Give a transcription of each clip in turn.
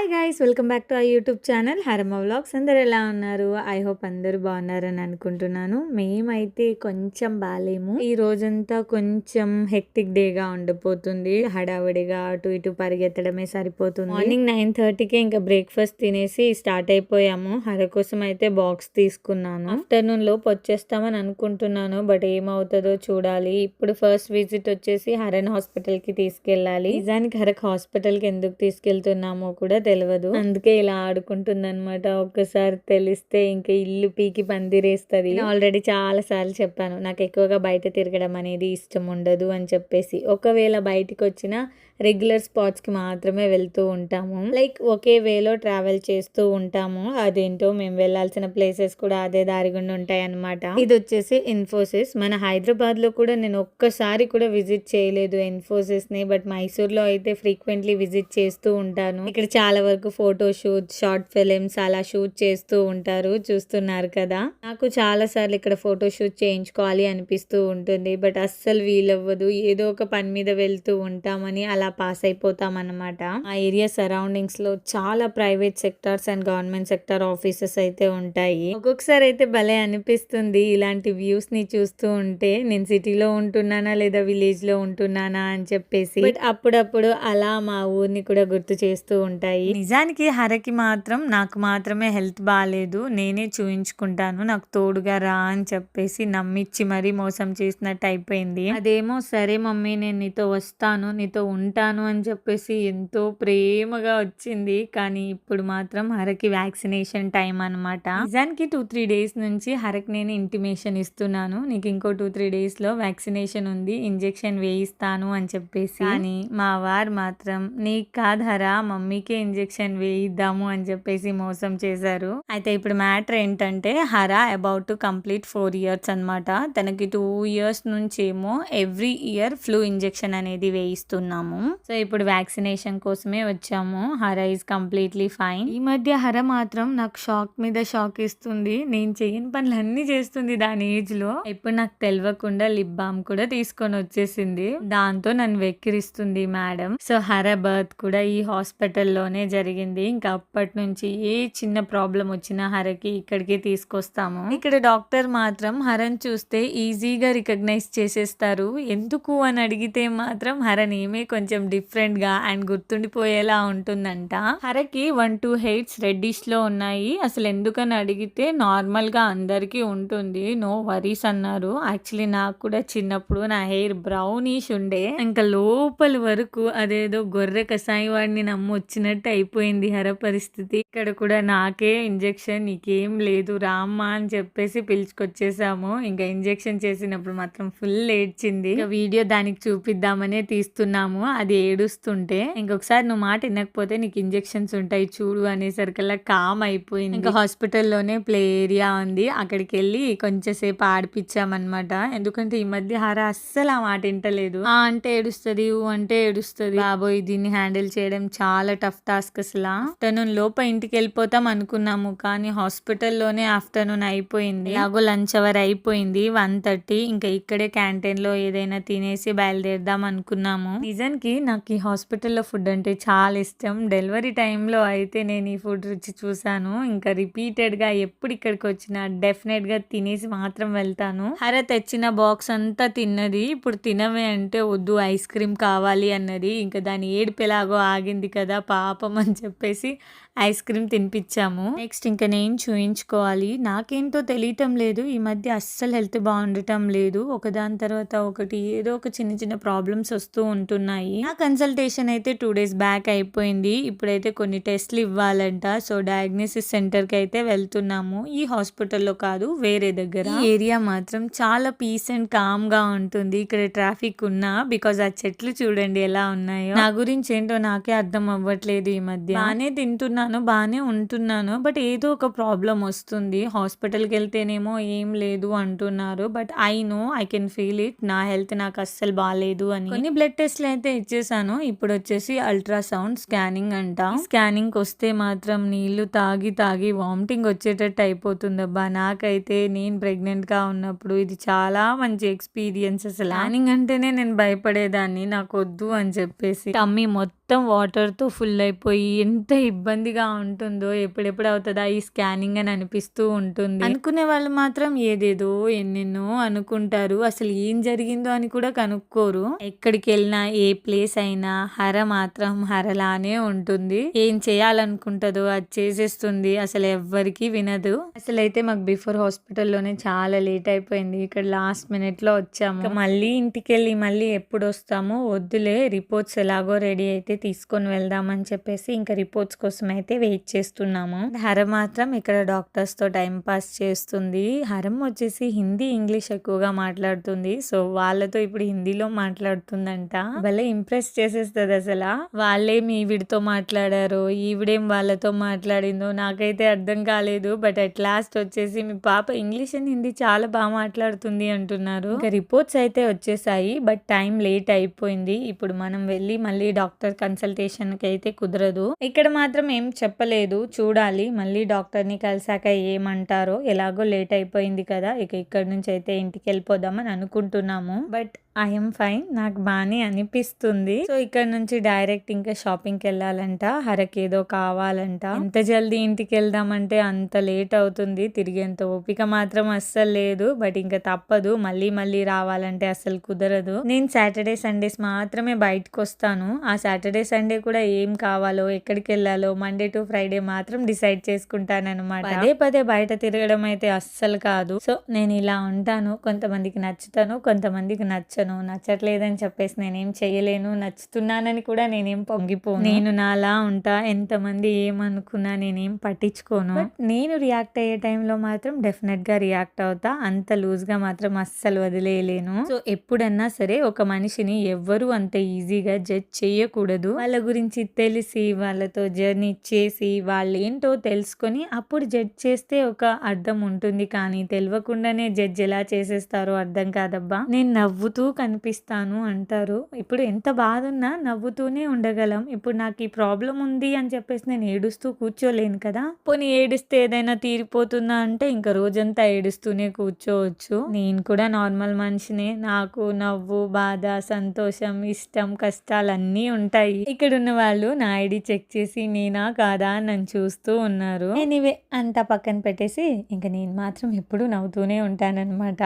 Hi guys. Guys welcome back to I YouTube channel Hara vlogs అందరు ఎలా ఉన్నారు? I hope అందరూ బాగున్నారని అనుకుంటున్నాను. మేమైతే కొంచెం బాగాలేము ఈ రోజంతా కొంచెం హెక్టిక్ డేగా ఉండిపోతుంది. హడావిడిగా అటు ఇటు పరిగెత్తడమే సరిపోతుంది. మార్నింగ్ నైన్ థర్టీకి ఇంకా బ్రేక్ఫాస్ట్ తినేసి స్టార్ట్ అయిపోయాము. హర కోసం అయితే బాక్స్ తీసుకున్నాను. ఆఫ్టర్నూన్ లోపు వచ్చేస్తామని అనుకుంటున్నాను బట్ ఏమవుతుందో చూడాలి. ఇప్పుడు ఫస్ట్ విజిట్ వచ్చేసి హరన్ హాస్పిటల్కి తీసుకెళ్ళాలి. నిజానికి హరక్ హాస్పిటల్కి ఎందుకు తీసుకెళ్తున్నామో కూడా తెలియదు అందుకే ఇలా ఆడుకుంటుంది అనమాట ఒక్కసారి తెలిస్తే ఇంకా ఇల్లు పీకి పందిరేస్తుంది. ఆల్రెడీ చాలా సార్లు చెప్పాను నాకు ఎక్కువగా బయట తిరగడం అనేది ఇష్టం ఉండదు అని చెప్పేసి. ఒకవేళ బయటికి వచ్చిన రెగ్యులర్ స్పాట్స్కి మాత్రమే వెళ్తూ ఉంటాము. లైక్ ఒకే వేలో ట్రావెల్ చేస్తూ ఉంటాము. అదేంటో మేము వెళ్ళాల్సిన ప్లేసెస్ కూడా అదే దారి గుండా ఉంటాయి అనమాట ఇది వచ్చేసి ఇన్ఫోసిస్. మన హైదరాబాద్లో కూడా నేను ఒక్కసారి కూడా విజిట్ చేయలేదు ఇన్ఫోసిస్ని బట్ మైసూర్లో అయితే ఫ్రీక్వెంట్లీ విజిట్ చేస్తూ ఉంటాను. ఇక్కడ చాలా వరకు ఫోటో షూట్ షార్ట్ ఫిలిమ్స్ అలా షూట్ చేస్తూ ఉంటారు చూస్తున్నారు కదా. నాకు చాలా సార్లు ఇక్కడ ఫోటో షూట్ చేయించుకోవాలి అనిపిస్తూ ఉంటుంది. బట్ అస్సలు వీలవ్వదు. ఏదో ఒక పని మీద వెళ్తూ ఉంటామని అలా పాస్ అయిపోతాం అనమాట ఆ ఏరియా సరౌండింగ్స్లో చాలా private sectors and government sector offices అయితే ఉంటాయి. ఒక్కొక్కసారి అయితే భలే అనిపిస్తుంది ఇలాంటి వ్యూస్ని చూస్తూ ఉంటే. నేను సిటీలో ఉంటున్నానా లేదా విలేజ్లో ఉంటున్నానా అని చెప్పేసి. బట్ అప్పుడప్పుడు అలా మా ఊరిని కూడా గుర్తు చేస్తూ ఉంటాయి. నిజానికి హరకి మాత్రం నాకు మాత్రమే హెల్త్ బాగాలేదు నేనే చూయించుకుంటాను. నాకు తోడుగా రా అని చెప్పేసి నమ్మిచ్చి మరీ మోసం చేసినట్టు అయిపోయింది. అదేమో సరే మమ్మీ నేను నీతో వస్తాను నీతో ఉంటాను అని చెప్పేసి ఎంతో ప్రేమగా వచ్చింది. కానీ ఇప్పుడు మాత్రం హరకి వ్యాక్సినేషన్ టైం అనమాట నిజానికి టూ త్రీ డేస్ నుంచి హరకి నేను ఇంటిమేషన్ ఇస్తున్నాను. నీకు ఇంకో టూ త్రీ డేస్లో వ్యాక్సినేషన్ ఉంది. ఇంజెక్షన్ వేయిస్తాను అని చెప్పేసి. కానీ మా వారు మాత్రం నీకు కాదు హరా మమ్మీకే ఇంజెక్షన్ వేయిద్దాము అని చెప్పేసి మోసం చేశారు. అయితే ఇప్పుడు మ్యాటర్ ఏంటంటే Hara about to complete four years అనమాట తనకి టూ ఇయర్స్ నుంచి ఏమో ఎవ్రీ ఇయర్ ఫ్లూ ఇంజెక్షన్ అనేది వేయిస్తున్నాము. సో ఇప్పుడు వ్యాక్సినేషన్ కోసమే వచ్చాము. Hara is completely fine. ఈ మధ్య హర మాత్రం నాకు షాక్ మీద షాక్ ఇస్తుంది. నేను చేయని పనులు అన్ని చేస్తుంది దాని ఏజ్లో ఇప్పుడు నాకు తెలియకుండా లిప్ బామ్ కూడా తీసుకొని వచ్చేసింది. దాంతో నన్ను వెక్కిరిస్తుంది మేడం. సో హర బర్త్ కూడా ఈ హాస్పిటల్లోనే జరిగింది. ఇంకా అప్పటి నుంచి ఏ చిన్న ప్రాబ్లం వచ్చినా హరకి ఇక్కడికి తీసుకొస్తాము. ఇక్కడ డాక్టర్ మాత్రం హరన్ చూస్తే ఈజీగా రికగ్నైజ్ చేసేస్తారు. ఎందుకు అని అడిగితే మాత్రం హరన్ ఏమే కొంచెం డిఫరెంట్గా అండ్ గుర్తుండిపోయేలా ఉంటుందంట. హరకి వన్ టూ హెయిట్స్ రెడ్డిష్లో ఉన్నాయి. అసలు ఎందుకని అడిగితే నార్మల్గా అందరికీ ఉంటుంది. నో వరీస్ అన్నారు. యాక్చువల్లీ నాకు కూడా చిన్నప్పుడు నా హెయిర్ బ్రౌనిష్ ఉండే. ఇంకా లోపల వరకు అదేదో గొర్రె కసాయి వాడిని నమ్ము వచ్చినట్టు అయిపోయింది. హర పరిస్థితి. ఇక్కడ కూడా నాకే ఇంజెక్షన్ నీకేం లేదు రామ్మా అని చెప్పేసి పిలుచుకొచ్చేసాము. ఇంకా ఇంజెక్షన్ చేసినప్పుడు మాత్రం ఫుల్ ఏడ్చింది. ఇంకా వీడియో దానికి చూపిద్దామనే తీస్తున్నాము. అది ఏడుస్తుంటే ఇంకొకసారి నువ్వు మాట వినకపోతే నీకు ఇంజెక్షన్స్ ఉంటాయి చూడు అనేసరికల్లా కామ్ అయిపోయింది. ఇంకా హాస్పిటల్లోనే ప్లే ఏరియా ఉంది. అక్కడికి వెళ్ళి కొంచెంసేపు ఆడిపించామన్నమాట ఎందుకంటే ఈ మధ్య హర అస్సలు ఆ మాట వింటలేదు. ఆ అంటే ఏడుస్తుంది ఊ అంటే ఏడుస్తుంది. బాబోయ్ దీన్ని హ్యాండిల్ చేయడం చాలా టఫ్ టాస్క్ అసలు ఆఫ్టర్నూన్ లోప ఇంటికి వెళ్ళిపోతాం అనుకున్నాము కానీ హాస్పిటల్లోనే ఆఫ్టర్నూన్ అయిపోయింది. అలాగో లంచ్ అవర్ అయిపోయింది వన్ థర్టీ. ఇంకా ఇక్కడే క్యాంటీన్లో ఏదైనా తినేసి బయలుదేరదాం అనుకున్నాము నిజానికి నాకు ఈ హాస్పిటల్లో ఫుడ్ అంటే చాలా ఇష్టం. డెలివరీ టైంలో అయితే నేను ఈ ఫుడ్ రుచి చూసాను ఇంకా రిపీటెడ్గా ఎప్పుడు ఇక్కడికి వచ్చినా డెఫినెట్గా తినేసి మాత్రం వెళ్తాను. హర తెచ్చిన బాక్స్ అంతా తిన్నది. ఇప్పుడు తినవే అంటే వద్దు ఐస్ క్రీమ్ కావాలి అన్నది. ఇంకా దాని ఏడుపు ఎలాగో ఆగింది కదా పాపం అని చెప్పేసి ఐస్ క్రీమ్ తినిపించాము. నెక్స్ట్ ఇంకా నేను చూయించుకోవాలి. నాకేంటో తెలియటం లేదు. ఈ మధ్య అస్సలు హెల్త్ బాగుండటం లేదు. ఒకదాని తర్వాత ఒకటి ఏదో ఒక చిన్న చిన్న ప్రాబ్లమ్స్ వస్తూ ఉంటున్నాయి. నా కన్సల్టేషన్ అయితే టూ డేస్ బ్యాక్ అయిపోయింది. ఇప్పుడైతే కొన్ని టెస్ట్లు ఇవ్వాలంట. సో డయాగ్నోసిస్ సెంటర్కి అయితే వెళ్తున్నాము. ఈ హాస్పిటల్లో కాదు వేరే దగ్గర. ఏరియా మాత్రం చాలా పీస్ అండ్ కామ్గా ఉంటుంది. ఇక్కడ ట్రాఫిక్ ఉన్నా బికాజ్ ఆ చెట్లు చూడండి ఎలా ఉన్నాయో. నా గురించి ఏంటో నాకే అర్థం అవ్వట్లేదు ఈ మధ్య. బానే తింటున్నాను బానే ఉంటున్నాను బట్ ఏదో ఒక ప్రాబ్లం వస్తుంది. హాస్పిటల్కి వెళ్తేనేమో ఏం లేదు అంటున్నారు but I know I can feel it. నా హెల్త్ నాకు అస్సలు బాగాలేదు అని. కొన్ని బ్లడ్ టెస్ట్లు అయితే ఇచ్చేసాను. ఇప్పుడు వచ్చేసి అల్ట్రాసౌండ్ స్కానింగ్ అంట. స్కానింగ్ వస్తే మాత్రం నీళ్ళు తాగి తాగి వామిటింగ్ వచ్చేటట్టు అయిపోతుంది అబ్బా. నాకైతే నేను ప్రెగ్నెంట్గా ఉన్నప్పుడు ఇది చాలా మంచి ఎక్స్పీరియన్స్. అసలు స్కానింగ్ అంటేనే నేను భయపడేదాన్ని. నాకు వద్దు అని చెప్పేసి. టమ్మీ మొత్తం మొత్తం వాటర్‌తో ఫుల్ అయిపోయి ఎంత ఇబ్బందిగా ఉంటుందో ఎప్పుడెప్పుడు అవుతుందా ఈ స్కానింగ్ అని అనిపిస్తూ ఉంటుంది. అనుకునే వాళ్ళు మాత్రం ఏదేదో ఎన్నెన్నో అనుకుంటారు. అసలు ఏం జరిగిందో అని కూడా కనుక్కోరు. ఎక్కడికెళ్ళినా ఏ ప్లేస్ అయినా హర మాత్రం హరలానే ఉంటుంది. ఏం చేయాలనుకుంటుందో అది చేసేస్తుంది. అసలు ఎవ్వరికీ వినదు. అసలు అయితే మాకు బిఫోర్ హాస్పిటల్‌లోనే చాలా లేట్ అయిపోయింది. ఇక్కడ లాస్ట్ మినిట్‌లో వచ్చాము. మళ్ళీ ఇంటికెళ్ళి మళ్ళీ ఎప్పుడొస్తామో వద్దులే రిపోర్ట్స్ ఎలాగో రెడీ అయితే తీసుకొని వెళ్దామని చెప్పేసి ఇంకా రిపోర్ట్స్ కోసం అయితే వెయిట్ చేస్తున్నాము. హర మాత్రం ఇక్కడ డాక్టర్స్‌తో టైం పాస్ చేస్తుంది. హరం వచ్చేసి హిందీ, ఇంగ్లీష్ ఎక్కువగా మాట్లాడుతుంది. సో వాళ్ళతో ఇప్పుడు హిందీలో మాట్లాడుతుందంట. భలే ఇంప్రెస్ చేసేస్తుంది అసలు వాళ్ళేం ఈవిడితో మాట్లాడారో, ఈవిడేం వాళ్ళతో మాట్లాడిందో నాకైతే అర్థం కాలేదు. బట్ అట్ లాస్ట్ వచ్చేసి మీ పాప ఇంగ్లీష్ అండ్ హిందీ చాలా బాగా మాట్లాడుతుంది అంటున్నారు. ఇంకా రిపోర్ట్స్ అయితే వచ్చేసాయి. బట్ టైం లేట్ అయిపోయింది. ఇప్పుడు మనం వెళ్ళి మళ్ళీ డాక్టర్ కన్సల్టేషన్‌కి అయితే కుదరదు. ఇక్కడ మాత్రం ఏం చెప్పలేదు. చూడాలి మళ్ళీ డాక్టర్‌ని కలిసాక ఏమంటారో. ఎలాగో లేట్ అయిపోయింది కదా! ఇక ఇక్కడ నుంచి అయితే ఇంటికెళ్ళిపోదామని అనుకుంటున్నాము. But I fine. నాకు బాగానే అనిపిస్తుంది. సో ఇక్కడ నుంచి డైరెక్ట్ ఇంకా షాపింగ్‌కెళ్ళాలంట. హరకేదో కావాలంట. ఎంత జల్దీ ఇంటికెళ్దామంటే అంత లేట్ అవుతుంది. తిరిగేంత ఓపిక మాత్రం అస్సలు లేదు. బట్ ఇంకా తప్పదు. మళ్ళీ మళ్ళీ రావాలంటే అస్సలు కుదరదు. నేను సాటర్‌డే, సండేస్ మాత్రమే బయటకొస్తాను. ఆ సాటర్‌డే, సండే కూడా ఏం కావాలో, ఎక్కడికెళ్ళాలో మండే టు ఫ్రైడే మాత్రం డిసైడ్ చేసుకుంటాననమాట. పదే పదే బయట తిరగడం అయితే అస్సలు కాదు. సో నేను ఇలా ఉంటాను. కొంతమందికి నచ్చుతాను. కొంతమందికి నచ్చను. నచ్చట్లేదని చెప్పేసి నేనేం చేయలేను. నచ్చుతున్నానని కూడా నేనేం పొంగిపోను. నేను నాలా ఉంటా. ఎంతమంది ఏమనుకున్నా నేనేం పట్టించుకోను. నేను రియాక్ట్ అయ్యే టైంలో మాత్రం డెఫినెట్‌గా రియాక్ట్ అవుతా. అంత లూజ్‌గా మాత్రం అస్సలు వదిలేయలేను. సో ఎప్పుడన్నా సరే ఒక మనిషిని ఎవ్వరు అంత ఈజీగా జడ్జ్ చేయకూడదు. వాళ్ళ గురించి తెలిసి, వాళ్ళతో జర్నీ చేసి, వాళ్ళేంటో తెలుసుకొని అప్పుడు జడ్జ్ చేస్తే ఒక అర్థం ఉంటుంది. కానీ తెలియకుండానే జడ్జ్ ఎలా చేసేస్తారో అర్థం కాదబ్బా! నేను నవ్వుతూ కనిపిస్తాను అంటారు. ఇప్పుడు ఎంత బాధున్నా నవ్వుతూనే ఉండగలం. ఇప్పుడు నాకు ఈ ప్రాబ్లం ఉంది అని చెప్పేసి నేను ఏడుస్తూ కూర్చోలేను కదా! పోనీ ఏడిస్తే ఏదైనా తీరిపోతుందా అంటే ఇంకా రోజంతా ఏడుస్తూనే కూర్చోవచ్చు. నేను కూడా నార్మల్ మనిషినే. నాకు నవ్వు, బాధ, సంతోషం, ఇష్టం, కష్టాలు అన్నీ ఉంటాయి. ఇక్కడున్న వాళ్ళు నా ఐడి చెక్ చేసి నేనా కాదా అని నన్ను చూస్తూ ఉన్నారు. ఎనీవే అంతా పక్కన పెట్టేసి ఇంక నేను మాత్రం ఎప్పుడు నవ్వుతూనే ఉంటానన్నమాట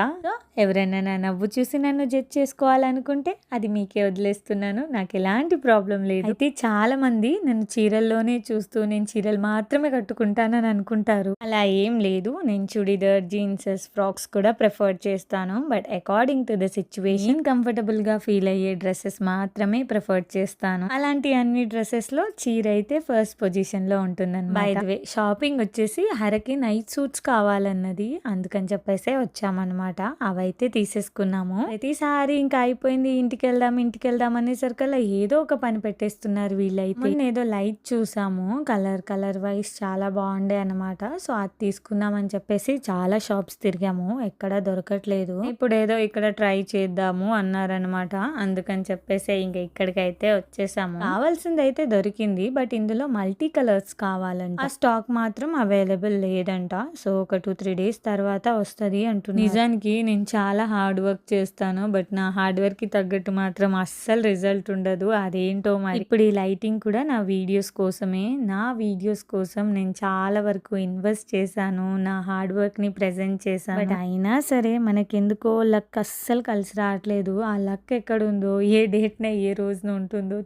ఎవరైనా నా నవ్వు చూసి నన్ను జడ్జ్ చేసుకోవాలనుకుంటే అది మీకే వదిలేస్తున్నాను. నాకు ఎలాంటి ప్రాబ్లం లేదు. అయితే చాలామంది నన్ను చీరల్లోనే చూస్తూ నేను చీరలు మాత్రమే కట్టుకుంటానని అనుకుంటారు. అలా ఏం లేదు. నేను చుడిదార్, జీన్సెస్, ఫ్రాక్స్ కూడా ప్రిఫర్ చేస్తాను. But according to the situation కంఫర్టబుల్‌గా ఫీల్ అయ్యే డ్రెస్సెస్ మాత్రమే ప్రిఫర్ చేస్తాను. అలాంటి అన్ని డ్రెస్సెస్లో చీర అయితే ఫస్ట్ పొజిషన్‌లో ఉంటుందన్నమాట బై వే షాపింగ్ వచ్చేసి హరకి నైట్ సూట్స్ కావాలన్నది. అందుకని చెప్పేసే వచ్చామనమాట. అవైతే తీసేసుకున్నాము. ప్రతిసారి ఇంకా అయిపోయింది ఇంటికెళ్దాం, ఇంటికెళ్దాం అనేసరికల్లా ఏదో ఒక పని పెట్టేస్తున్నారు వీళ్ళైతే. ఏదో లైట్ చూసాము. కలర్ కలర్ వైస్ చాలా బాగుండే అనమాట. సో అది తీసుకుందాం అని చెప్పేసి చాలా షాప్స్ తిరిగాము. ఎక్కడ దొరకట్లేదు. ఇప్పుడు ఏదో ఇక్కడ ట్రై చేద్దాము అన్నారనమాట. అందుకని చెప్పేసి ఇంక ఇక్కడికైతే వచ్చేసాము. కావాల్సిందయితే దొరికింది. బట్ ఇందులో మల్టీ కలర్స్ కావాలంట. ఆ స్టాక్ మాత్రం అవైలబుల్ లేదంట. సో ఒక 2, 3 డేస్ తర్వాత వస్తది అంటున్నారు. నిజానికి నేను చాలా హార్డ్ వర్క్ చేస్తాను. బట్ నా హార్డ్ వర్క్‌కి తగ్గట్టు మాత్రం అస్సలు రిజల్ట్ ఉండదు. అదేంటో మరి. ఇప్పుడు ఈ లైటింగ్ కూడా నా వీడియోస్ కోసమే. నా వీడియోస్ కోసం నేను చాలా వరకు ఇన్వెస్ట్ చేశాను. నా హార్డ్ వర్క్‌ని ప్రెజెంట్ చేశాను. బట్ అయినా సరే మనకెందుకో లక్ అస్సలు కలిసి రావట్లేదు. ఆ లక్ ఎక్కడుందో, ఏ డేట్‌న ఏ రోజున ఉంటుందో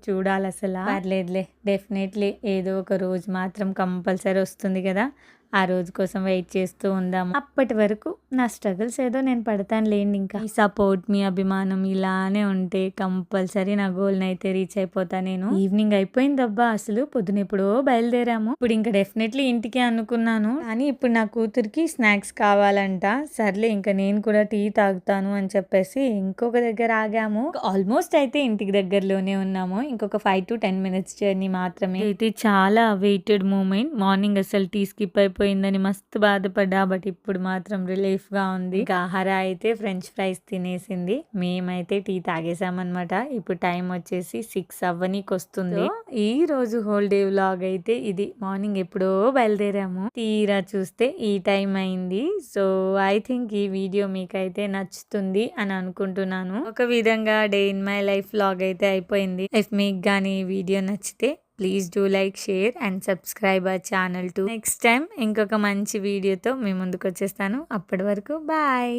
అసలు పర్లేదులే డెఫినెట్‌లీ ఏదో ఒక రోజు మాత్రం కంపల్సరీ వస్తుంది కదా! ఆ రోజు కోసం వెయిట్ చేస్తూ ఉందాము. అప్పటి వరకు నా స్ట్రగుల్స్ ఏదో నేను పడతాను లేండి ఇంకా. ఈ సపోర్ట్, మీ అభిమానం ఇలానే ఉంటే కంపల్సరీ నా గోల్‌ని అయితే రీచ్ అయిపోతా నేను. ఈవినింగ్ అయిపోయిందబ్బా అసలు. పొద్దున ఎప్పుడో బయలుదేరాము. ఇప్పుడు ఇంకా డెఫినెట్‌లీ ఇంటికే అనుకున్నాను. కానీ ఇప్పుడు నా కూతురికి స్నాక్స్ కావాలంట. సర్లే ఇంక నేను కూడా టీ తాగుతాను అని చెప్పేసి ఇంకొక దగ్గర ఆగాము. ఆల్మోస్ట్ అయితే ఇంటికి దగ్గరలోనే ఉన్నాము. ఇంకొక 5-10 మినిట్స్ జర్నీ మాత్రమే. ఇది చాలా వెయిటెడ్ మూమెంట్. మార్నింగ్ అసలు టీ స్కిప్ అయిపోయి అయిపోయిందని మస్తు బాధపడ్డా బట్ ఇప్పుడు మాత్రం రిలీఫ్గా ఉంది. ఇంకా హర అయితే ఫ్రెంచ్ ఫ్రైస్ తినేసింది. మేమైతే టీ తాగేసామన్నమాట. ఇప్పుడు టైం వచ్చేసి సిక్స్ అవ్వనీకి వస్తుంది ఈ రోజు హోల్ డే వ్లాగ్ అయితే ఇది. మార్నింగ్ ఎప్పుడో బయలుదేరాము. తీరా చూస్తే ఈ టైం అయింది. సో ఐ థింక్ ఈ వీడియో మీకైతే నచ్చుతుంది అని అనుకుంటున్నాను. ఒక విధంగా day in my life vlog అయితే అయిపోయింది. ఇఫ్ మీకు కానీ ఈ వీడియో నచ్చితే please do like share and subscribe our channel to next time ఇంకొక మంచి వీడియోతో మీ ముందుకు వచ్చేస్తాను. అప్పటి వరకు బాయ్